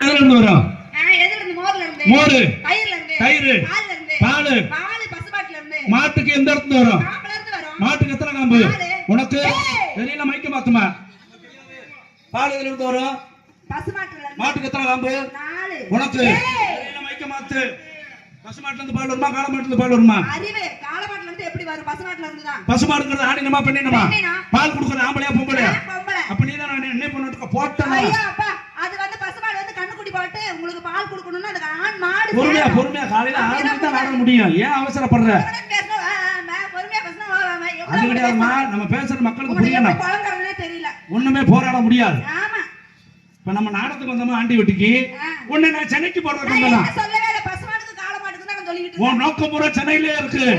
எதுல இருந்து வரும். மோரு. தயிரு. பாலு. பாலு பசுமாட்டுல இருந்து. மாட்டுக்கு எந்த இடத்துல வரும். மாட்டுக்கு எத்தனை காம்பு. உனக்கு. தெரியல மைக்க மாத்துமா பால் எதுல இருந்து வரும். மாட்டுக்கு எத்தனை காம்பு நாலு. உனக்கு. தெரியல மைக்க மாத்து பசுமாட்டுல இருந்து பால் வருமா காளை மாட்டுல பால் வருமா பசுமாடுங்கிறது ஆணினமா பெண்ணினமா. பால் கொடுக்கறது ஆம்பளையா பொம்பளையா. அப்ப நீ தான் என்ன பண்ணிட்டு போட்டனா ஐயோ, அப்பா, அது வந்து பசுமாடு வந்து கண்ணுக்குட்டி போட்டு உங்களுக்கு பால் கொடுக்கணும்னா அதுக்கு ஆண் மாடு பொறுமையா. பொறுமையா காலையில ஆறு மணிக்கு தான் ஆட முடியும் ஏன் அவசரப்படுற அது கிடையாதுமா? நம்ம பேசுற மக்களுக்கு புரியணும் தெரியல ஒண்ணுமே போராட முடியாது ஆமா இப்ப நம்ம நாடத்துக்கு வந்தோமா ஆண்டி வெட்டிக்கு. உன்னை நான் சென்னைக்கு போடுறது நான் வந்தனா சொல்லவே இல்லை, தான் உன். நோக்கம் பூரா சென்னையிலே இருக்கு ஏய்.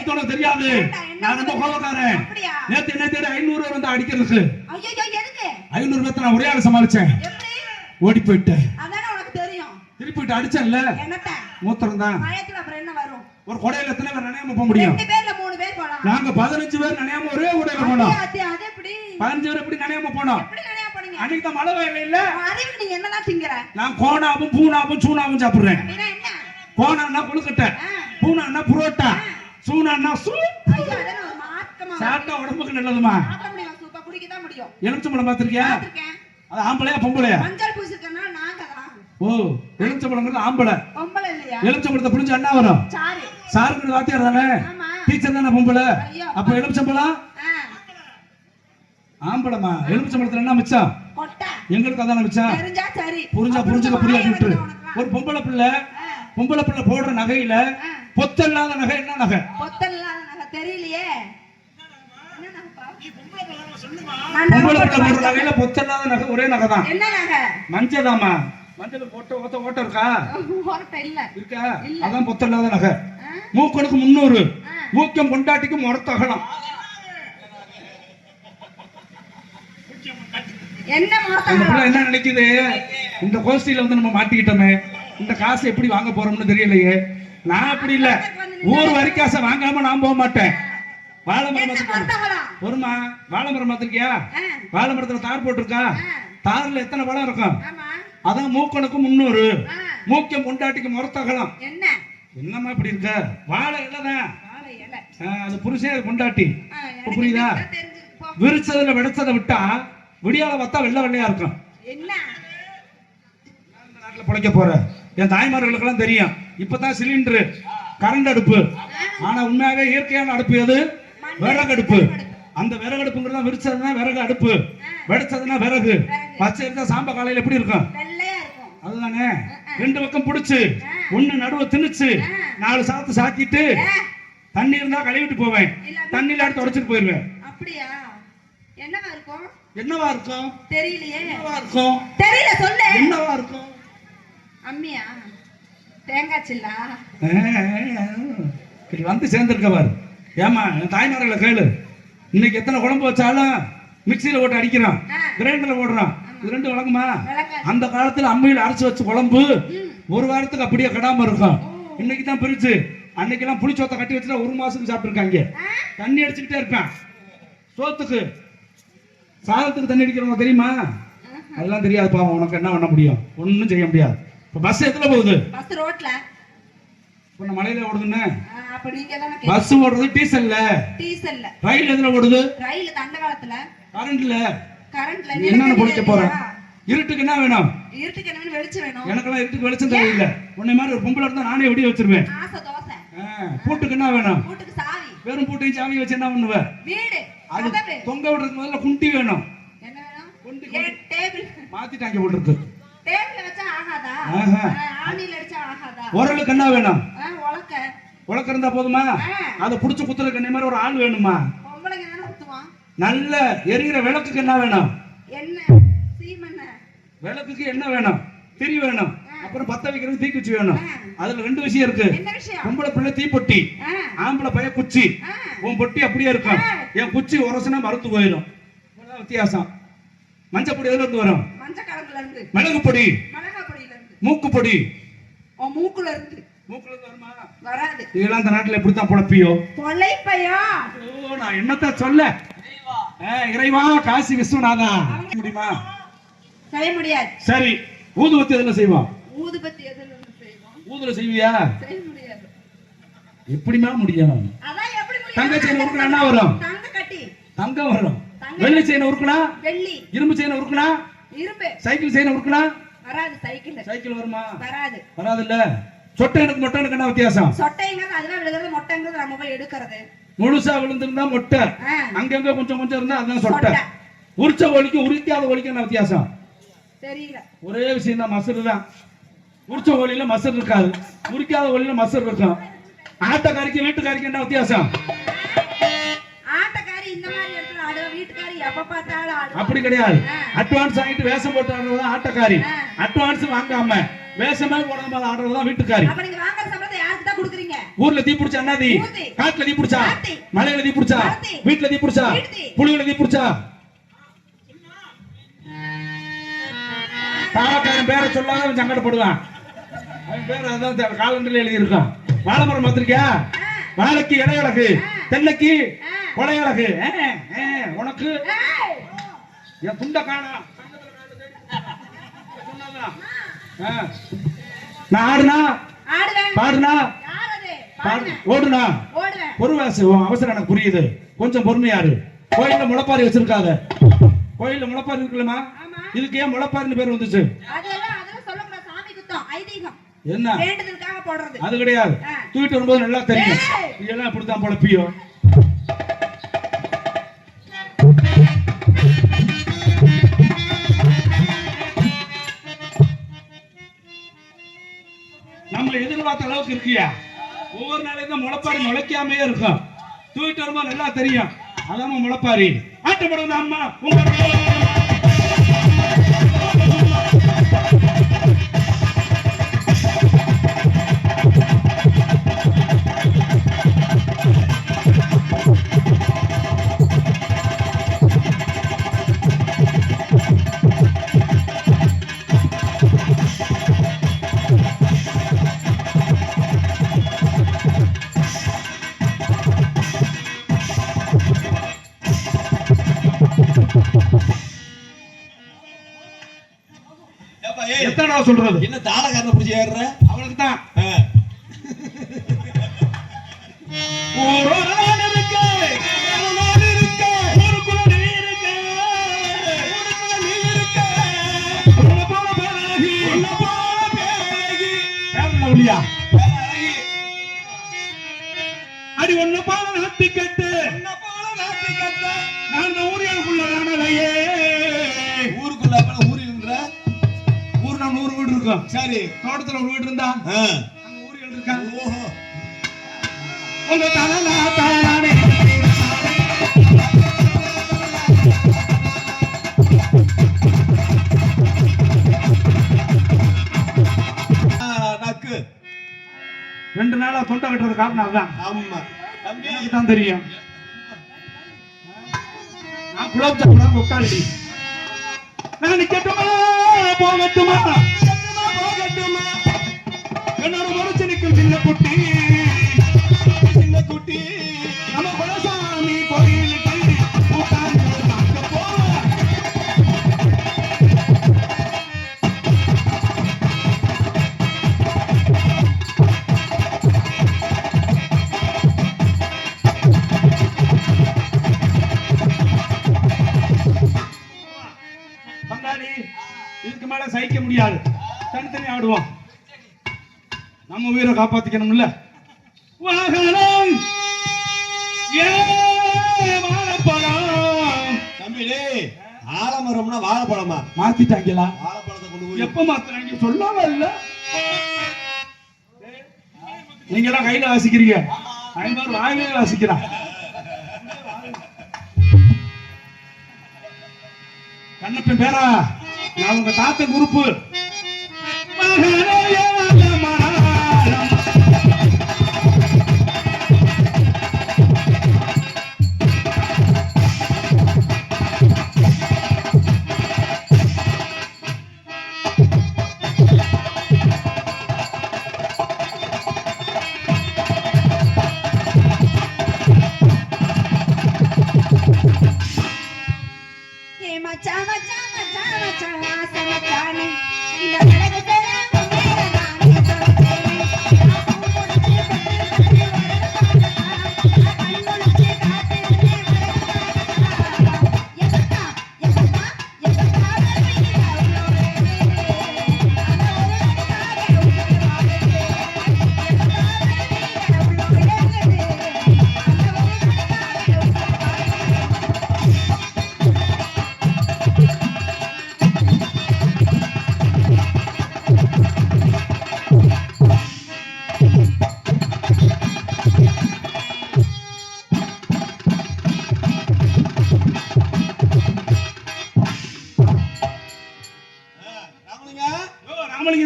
இது உனக்கு தெரியாது நான் ரொம்ப? கோபக்காரன்? நேத்து என்ன தேடி ஐநூறு வந்து அடிக்கிறதுக்கு? ஐநூறு பேர்த்த நான் ஒரே ஆள் சமாளிச்சேன்? ஓடி போயிட்டேன் திருப்பிட்டு அடிச்சேன்ல? மூத்திரம் தான்? ஒரு கொடையில எத்தனை பேர் நினையாம போக முடியும். நாங்க பதினஞ்சு பேர் நினையாம ஒரே கொடையில போனோம்? பதினஞ்சு பேர் எப்படி நினையாம போனோம்? அன்னைக்கு தான் மழை வேலை இல்ல நீங்க என்னதான் திங்கிற? நான் கோணாவும் பூனாவும் சூனாவும் சாப்பிடுறேன்? கோணான்னா கொழுக்கட்டை. பூனான்னா புரோட்டா சூனான்னா வரும். சாப்பிட்டா உடம்புக்கு நல்லதுமா. எலுமிச்சம்பழம் பார்த்திருக்கேன். அது ஆம்பளையா பொம்பளையா மஞ்சள் தான். ஓ எலுமிச்சம்பழங்கிறது ஆம்பளை? எலுமிச்சம்பழத்தை புரிஞ்சு அண்ணா வரும் சாரு. சாருங்கிறது வாத்தியார் தானே ஆமா. டீச்சர் தானே பொம்பளை. அப்ப எலுமிச்சம்பழம் ஆம்பளமா எலுமிச்சம்பழத்துல என்ன மிச்சம் கொட்டை. எங்களுக்கு அதான மிச்சம். புரிஞ்சா புரிஞ்சுக்க புரியாது. ஒரு பொம்பளை பிள்ளை பொம்பளை பிள்ளை போடுற நகையில. பொத்தல்லாத நகை என்ன நகை பொத்தல் இல்லாத நகை தெரியலையே? பொம்பளை பிள்ளை போடுற நகையில பொத்தல்லாத நகை ஒரே நகை தான் என்ன நகை மஞ்சதாமா மஞ்சள் ஓட்ட ஓட்ட ஓட்ட இருக்கா? இல்ல. அதான் பொத்தல்லாத நகை. ஆ, மூக்கனுக்கு முன்னூறு. மூக்கம் பொண்டாட்டிக்கு முறத்தகலாம் என்ன நினைக்குது? இந்த கோஷ்டியில வந்து நம்ம மாட்டிக்கிட்டோமே. இந்த காசு எப்படி வாங்க போறோம்னு தெரியலையே. நான் அப்படி இல்ல. ஊர் வரி காசை வாங்காம நான் போக மாட்டேன். வாழை மரம் என்ன பார்த்திருக்கியா? மாத்தாங்களா வருமா வாழை மரம் பார்த்திருக்கியா? ஆ, வாழை மரத்துல தார் போட்டிருக்கா? தார்ல எத்தனை பழம் இருக்கும்? அதான் மூக்கனுக்கு முன்னூறு. ஆ, மூக்கம் பொண்டாட்டிக்கு முறத்தகலாம் என்ன? என்னம்மா இப்படி இருக்க? வாழை இல்லதான் அது புருஷன் எனக்கு புரியுதா? விரிச்சதுல விடைச்சதை விட்டா விடியால பார்த்தா வெள்ளை வெள்ளையா இருக்கும். நாட்டுல பிழைக்க போற என் தாய்மார்களுக்கெல்லாம் தெரியும். இப்பதான் சிலிண்டரு கரண்ட் அடுப்பு. ஆனா உண்மையாவே இயற்கையான அடுப்பு எது? விறகு அடுப்பு. அந்த விறகு அடுப்புங்கிறதா விரிச்சதுன்னா விறகு அடுப்பு. வெடிச்சதுன்னா விறகு. பச்சை இருந்தா சாம்ப காலையில எப்படி இருக்கும்? அதுதானே? ரெண்டு பக்கம் புடிச்சு ஒண்ணு நடுவு திணிச்சு நாலு சாத்து சாத்திட்டு தண்ணி இருந்தா கழுவிட்டு போவேன். தண்ணியில எடுத்து உடைச்சிட்டு போயிருவேன் அப்படியா? என்னவா இருக்கும்? என்னவா இருக்கும்? தெரியலையே. என்னவா இருக்கும்? தெரியல சொல்லு. என்னவா இருக்கும்? அம்மியா? தேங்காய் சில்லா? இப்படி வந்து சேர்ந்துருக்க பாரு. ஏமா தாய்மார்களை கேளு. இன்னைக்கு எத்தனை குழம்பு வச்சாலும் மிக்சியில போட்டு அடிக்கிறோம் ஆ. கிரைண்டர்ல போடுறோம் இது ரெண்டு வழங்குமா அந்த காலத்துல அம்மியில அரைச்சு வச்ச குழம்பு. ஒரு வாரத்துக்கு அப்படியே கெடாம இருக்கும். இன்னைக்கு தான் பிரிச்சு. அன்னைக்கெல்லாம் புளிச்சோத்தை கட்டி வச்சுட்டா ஒரு மாசத்துக்கு சாப்பிட்டுருக்காங்க தண்ணி அடிச்சுக்கிட்டே இருப்பேன். சோத்துக்கு. சாதத்துக்கு தண்ணி அடிக்கிறவங்க தெரியுமா? அதெல்லாம் தெரியாது பாவம். உனக்கு என்ன பண்ண முடியும்? ஒண்ணும் செய்ய முடியாது. இப்ப பஸ் எதுல போகுது? பஸ் ரோட்ல. இப்ப நம்ம மலையில ஓடுதுன்னு. பஸ் ஓடுறது டீசல்ல டீசல்ல ரயில் எதுல ஓடுது? ரயில் காலத்துல கரண்ட்ல கரண்ட்ல என்னன்னு பொழைக்க போற இருட்டுக்கு என்ன வேணும்? இருட்டுக்கு என்ன வெளிச்சம் வேணும். எனக்கெல்லாம் இருட்டுக்கு வெளிச்சம் தேவையில்லை உன்னை மாதிரி ஒரு பொம்பளை இருந்தா நானே வெடி வச்சிருவேன். ஆசை தோசை. ஆ, பூட்டுக்கு என்ன வேணும்? சாவி. வெறும் பூட்டையும் சாவி வச்சு என்ன பண்ணுவ? வீடு அது தொங்க விடுறதுக்கு முதல்ல குண்டி வேணும். என்ன வேணும்? குண்டி, டேபிள். மாத்திட்டாங்க போட்டுருக்கு டேபிள் வச்சா ஆகாதா? ஆணில அடிச்சா ஆகாதா? உரலுக்கு என்ன வேணும்? உலக்க. உலக்க இருந்தா போதுமா? அதை புடிச்சு குத்துறதுக்கு என்ன மாதிரி ஒரு ஆள் வேணுமா? நல்ல எரிகிற விளக்குக்கு என்ன வேணும்? விளக்குக்கு என்ன வேணும்? திரி வேணும். அப்புறம் பத்த வைக்கிறதுக்கு தீக்குச்சி வேணும். அதுல ரெண்டு விஷயம் இருக்கு. பொம்பளை பிள்ளை தீப்பொட்டி. ஆம்பளை பைய குச்சி. உன் பொட்டி அப்படியே இருக்கும். என் குச்சி உரசுனா மறுத்து போயிடும். வித்தியாசம். மஞ்சள் பொடி எதுல இருந்து வரும்? மிளகு பொடி. மூக்கு பொடி. மூக்குல இருந்து. மூக்குல இருந்து வருமா? வராது. இதெல்லாம் இந்த நாட்டுல எப்படித்தான் பொழப்பியோ? பொழைப்பையா? ஓ நான் என்னத்த சொல்ல? இறைவா. காசி விஸ்வநாதா. முடியுமா? செய்ய முடியாது. சரி ஊதுவத்தி எதுல செய்வோம்? ஊதுபத்தி எதுல செய்வோம்? ஊதுல செய்வியா? செய்ய முடியாது. எப்படிமா முடியும்? தங்க செயின் உருக்குனா என்ன வரும்? தங்க கட்டி. தங்கம் வரும். வெள்ளி செயின் உருக்குனா? வெள்ளி. இரும்பு செயின் உருக்குனா? இரும்பு. சைக்கிள் செயின் உருக்குனா? வராது சைக்கிள். சைக்கிள் வருமா? வராது. வராதுல்ல. சொட்டை எனக்கு மொட்டை எனக்கு என்ன வித்தியாசம்? சொட்டைங்கிறது அதுவா விழுகிறது மொட்டைங்கிறது நம்ம போய் எடுக்கிறது. முழுசா விழுந்திருந்தா மொட்டை. அங்கங்க கொஞ்சம் கொஞ்சம் இருந்தா அதான் சொட்டை. உரிச்ச ஒலிக்கும் உரிக்காத ஒலிக்கும் என்ன வித்தியாசம்? ஒரே விஷயம் தான் மசரு தான். உரிச்ச ஒலியில மசர் இருக்காது. உரிக்காத ஒலியில மசர் இருக்கும். ஆட்டக்காரிக்கு வீட்டுக்காரிக்கு என்ன வித்தியாசம்? அப்படி கிடையாது. அட்வான்ஸ் ஆகிட்டு வேஷம் போட்டு ஆடுறது ஆட்டக்காரி. அட்வான்ஸ் வாங்காம வேஷமே போடாம ஆடுறது தான் வீட்டுக்காரி அப்ப நீங்க வாங்குற சம்பளத்தை யாருக்கு தான் கொடுக்குறீங்க ஊர்ல தீ பிடிச்சா என்ன தீ ஊத்தி. காட்டுல தீ பிடிச்சா. மலையில தீ பிடிச்சா. வீட்டுல தீ பிடிச்சா. புளியில தீ பிடிச்சா? தாளக்காரன் பேரை சொல்லாத அவன் சங்கடப்படுவான். அவன் பேர் அதான் காலண்டர்ல எழுதி இருக்கான் வாழை மரம் பார்த்திருக்கியா வாழைக்கு இடையழகு தென்னைக்கு கொலையழகு. உனக்கு? ஏய், என் துண்ட காணா. நான் ஆடுனா? பாடுனா யார் அது பாடு பாடுவேன் ஓடுனா பொறுவாசு அவசரம் எனக்கு புரியுது. கொஞ்சம் பொறுமையாரு கோயில்ல முளைப்பாரி வச்சிருக்காத கோயில்ல முளைப்பாரி இருக்குல்லமா இதுக்கு ஏன் முளைப்பாரின்னு பேர் வந்துச்சு? என்ன? அது கிடையாது. தூக்கிட்டு வரும்போது நல்லா தெரியும். இதெல்லாம் இப்படித்தான் பொழப்பியோ நம்ம எதிர்பார்த்த அளவுக்கு இருக்கியா? முளைப்பாரி முளைக்காமையே இருக்கும். தூக்கிட்டு வருமா நல்லா தெரியும். அதான் முளைப்பாரி. ஆட்டப்படுவது அம்மா உங்க எத்தனை சொல்றது? என்ன தாளக்காரனை பிடிச்சி ஏறுற? தான். ஒரு நாள் இருக்க, ஒளியா? அடி ஒன்னு போல நாட்டு கட்டு. நான் ஊருக்குள்ள அப்ப ஊரில் இருக்கிற? ஊர்ல நூறு வீடு இருக்கும் சரி. தோட்டத்துல ஒரு வீடு இருந்தா? ஊரியல் இருக்கா? ஓஹோ. உங்க ஆ, நக்கு. ரெண்டு நாளா தொண்டை கட்டுறது காரணம் அதுதான். ஆமா. தான் தெரியும். நான் குலாப் ஜாமுன் உட்காந்து நான் நிக்கட்டுமா போகட்டுமா? போகட்டுமா, என்னோட முறைச்சு நிற்கும் சின்ன குட்டி. காப்பாத்திக்கணும்ல? வாகனம் ஏ வாழைப்பழம் தம்பி டேய் ஆலமரம்னா வாழைப்பழமா? மாத்திட்டாங்களா? வாழைப்பழத்தை கொண்டு போய் எப்ப மாத்துறாங்க? சொல்லாம இல்ல நீங்க எல்லாம் கையில வாசிக்கிறீங்க. ஐநூறு வாயிலே வாசிக்கிறான் கண்ணப்பன் பேரா நான் உங்க தாத்த குருப்பு மகனே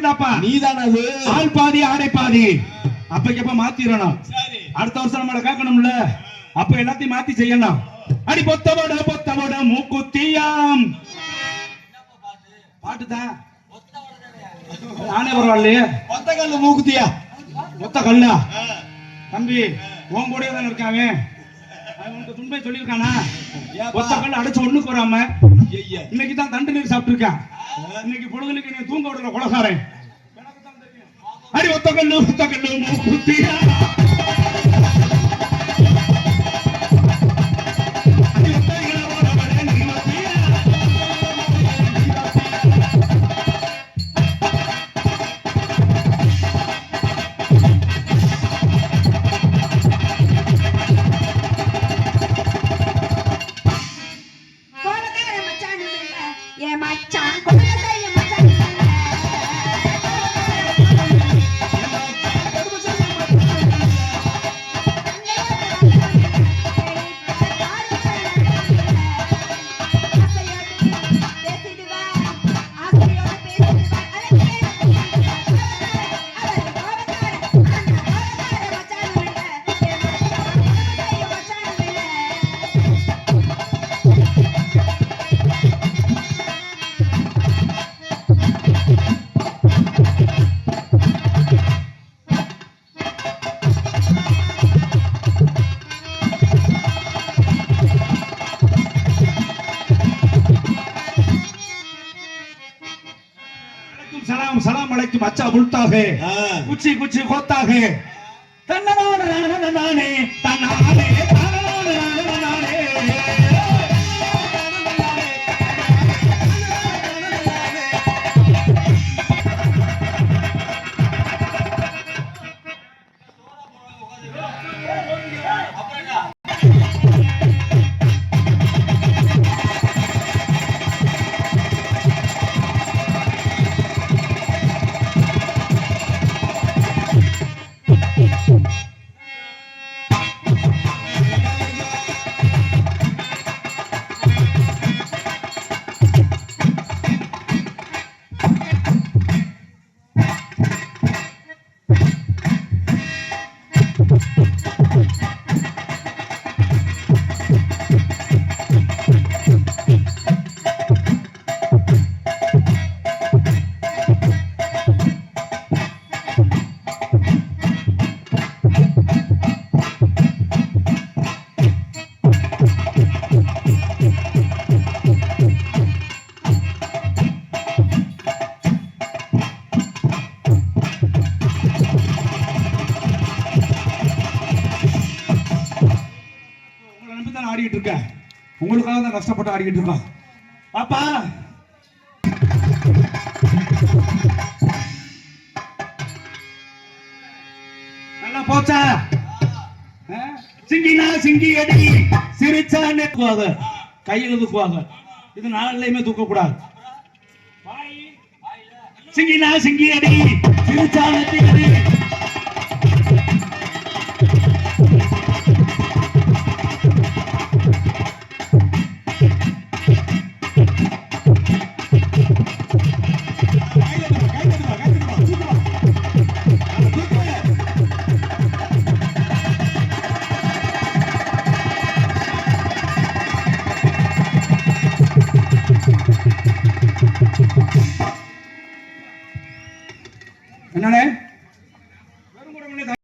தாப்பா நீதான அது ஆள் பாதி ஆடை பாதி. அப்பக்கப்ப மாத்திரணும். அடுத்த வருஷம் நம்மள கேட்கணும்ல அப்ப எல்லாத்தையும் மாத்தி செய்யணும். அடி பொத்தவோட பொத்தவோட மூக்குத்தியாம். பாட்டுதான் நானே பரவாயில்லையே ஒத்த கல்லு மூக்குத்தியா? மொத்த கல்லா? தம்பி உன் கூட தானே இருக்காங்க துன்பை சொல்லியிருக்கானா? ஒத்த கல் அடைச்சு ஒண்ணுக்கு வராம இன்னைக்கு தான் தண்டு நீர் சாப்பிட்டுருக்கான். இன்னைக்கு பொழுதுக்கு நீ தூங்க விடல கொலகாரன். அடி ஒத்த கல்லு ஒத்த சலாம் அலைக்கும் அச்சா புல்தாக ஆ. குச்சி குச்சி கோத்தாக தன்னனான நானே நானே உங்களுக்காக தான் கஷ்டப்பட்டு ஆடிக்கிட்டு இருக்கோம் பாப்பா நல்லா போச்சா? சிங்கினா சிங்கி அடி சிரிச்சானே தூக்குவாங்க. கையில தூக்குவாங்க. இது நாளிலையுமே தூக்கக்கூடாது. சிங்கினா சிங்கி அடி சிரிச்சானே